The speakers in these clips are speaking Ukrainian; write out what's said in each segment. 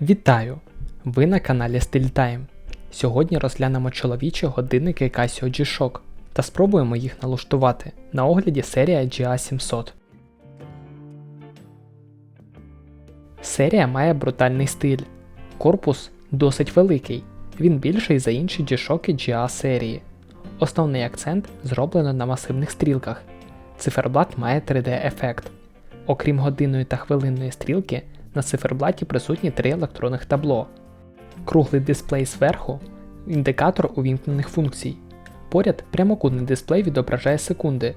Вітаю! Ви на каналі StyleTime. Сьогодні розглянемо чоловічі годинники Casio G-Shock та спробуємо їх налаштувати. На огляді серія GA700. Серія має брутальний стиль. Корпус досить великий. Він більший за інші G-Shock GA серії. Основний акцент зроблено на масивних стрілках. Циферблат має 3D-ефект. Окрім годинної та хвилинної стрілки, на циферблаті присутні три електронних табло. Круглий дисплей зверху індикатор увімкнених функцій. Поряд прямокутний дисплей відображає секунди.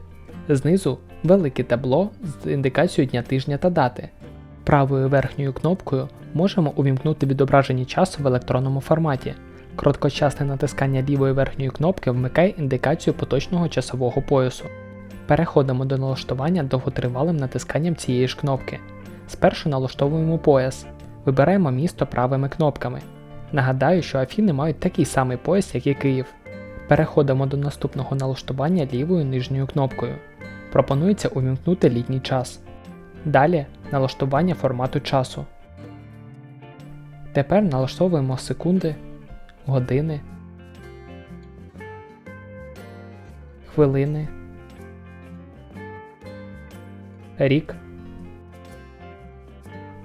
Знизу велике табло з індикацією дня тижня та дати. Правою верхньою кнопкою можемо увімкнути відображення часу в електронному форматі. Короткочасне натискання лівої верхньої кнопки вмикає індикацію поточного часового поясу. Переходимо до налаштування довготривалим натисканням цієї ж кнопки. Спершу налаштовуємо пояс, вибираємо місто правими кнопками. Нагадаю, що Афіни мають такий самий пояс, як і Київ. Переходимо до наступного налаштування лівою нижньою кнопкою. Пропонується увімкнути літній час. Далі налаштування формату часу. Тепер налаштовуємо секунди, години, хвилини, рік,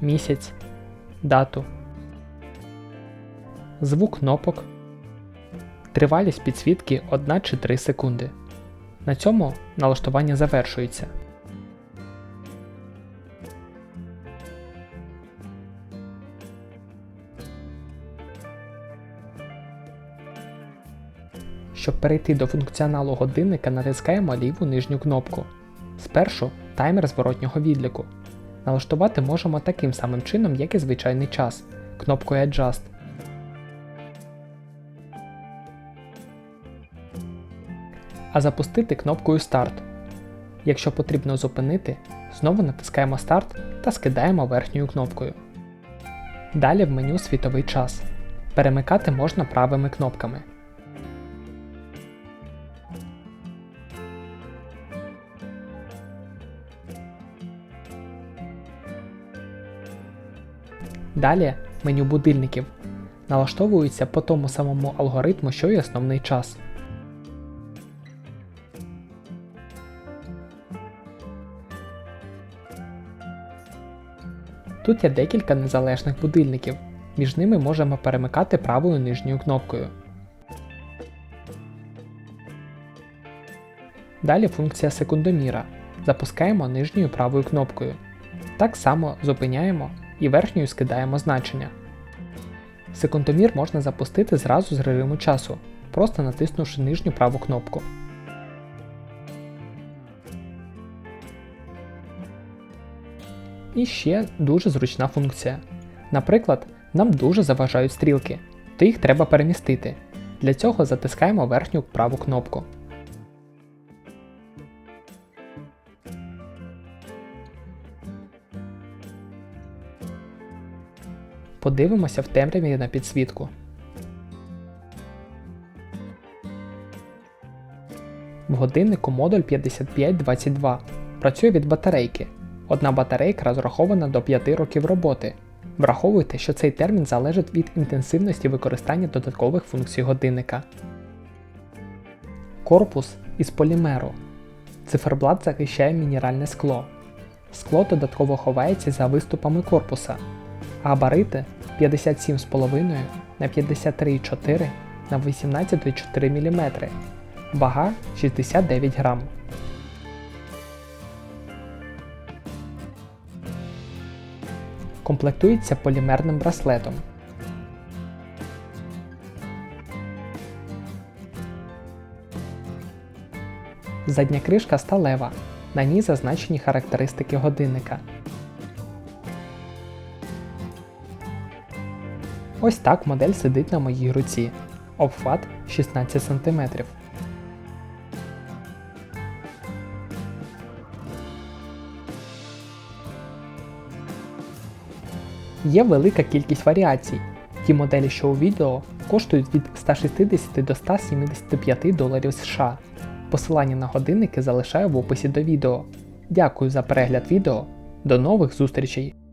місяць, дату, звук кнопок, тривалість підсвітки 1 чи 3 секунди. На цьому налаштування завершується. Щоб перейти до функціоналу годинника, натискаємо ліву нижню кнопку. Спершу таймер зворотнього відліку. Налаштувати можемо таким самим чином, як і звичайний час, кнопкою Adjust. А запустити кнопкою Start. Якщо потрібно зупинити, знову натискаємо Старт та скидаємо верхньою кнопкою. Далі в меню світовий час. Перемикати можна правими кнопками. Далі меню будильників. Налаштовується по тому самому алгоритму, що й основний час. Тут є декілька незалежних будильників. Між ними можемо перемикати правою нижньою кнопкою. Далі функція секундоміра. Запускаємо нижньою правою кнопкою. Так само зупиняємо і верхньою скидаємо значення. Секундомір можна запустити зразу з режиму часу, просто натиснувши нижню праву кнопку. І ще дуже зручна функція. Наприклад, нам дуже заважають стрілки, то їх треба перемістити. Для цього затискаємо верхню праву кнопку. Подивимося в темряві на підсвітку. В годиннику модуль 5522 працює від батарейки. Одна батарейка розрахована до 5 років роботи. Враховуйте, що цей термін залежить від інтенсивності використання додаткових функцій годинника. Корпус із полімеру. Циферблат захищає мінеральне скло. Скло додатково ховається за виступами корпуса. Габарити 57,5 на 53,4 на 18,4 мм. Вага 69 грам. Комплектується полімерним браслетом. Задня кришка сталева. На ній зазначені характеристики годинника. Ось так модель сидить на моїй руці. Обхват 16 см. Є велика кількість варіацій. Ті моделі, що у відео, коштують від 160 до 175 доларів США. Посилання на годинники залишаю в описі до відео. Дякую за перегляд відео. До нових зустрічей!